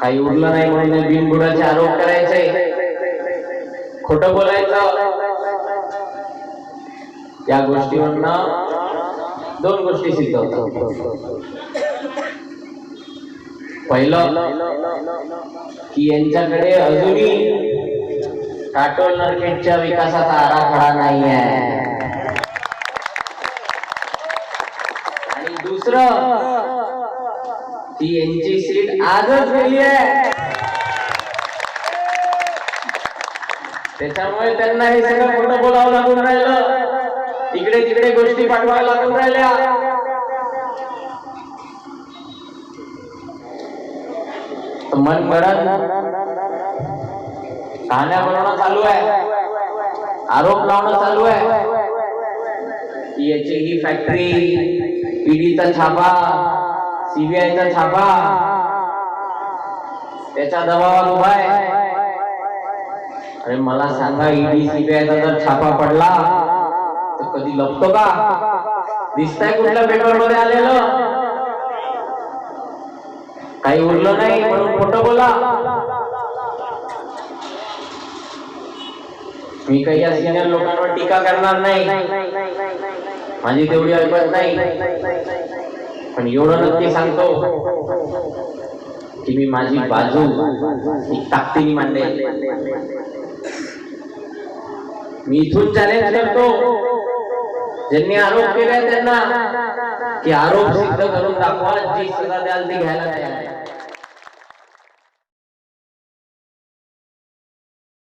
काही उरलं नाही म्हणून बिनबुडाचे आरोप करायचे. खोट बोलायचं. या गोष्टीवरनं दोन गोष्टी सिद्ध पहिलं की यांच्याकडे अजूनही काटोल नरखेडच्या विकासाचा आराखडा नाही आहे आणि दुसरं ती यांची सीट आजच गेली आहे. त्याच्यामुळे त्यांना हे सगळं खोटं बोलावं लागून राहिलं. तिकडे तिकडे गोष्टी पाठवायला लागून राहिल्या. मन मरण कहाण्या बनवणं चालू आहे. आरोप लावणं चालू आहे. याची ही फॅक्टरी पिढीचा छापा. सीबीआयचा छापा. त्याच्या दबावात उभा आहे. अरे मला सांगा ईडी सीबीआयचा जर छापा पडला तर कधी लपतो का? दिसतंय कुठल्या पेपरमध्ये आलेलं? काही उरलं नाही म्हणून खोटं बोला. मी काही या सिनियर लोकांवर टीका करणार नाही. माझी तेवढी ऐकत नाही. पण एवढं नक्की सांगतो की मी माझी बाजू ही ताकदीने मांडेल. मी इथून चॅलेंज करतो. ज्यांनी आरोप केलाय त्यांना की आरोप सिद्ध करून दाखवा जी सजा द्याल ती घ्यायला तयार आहे.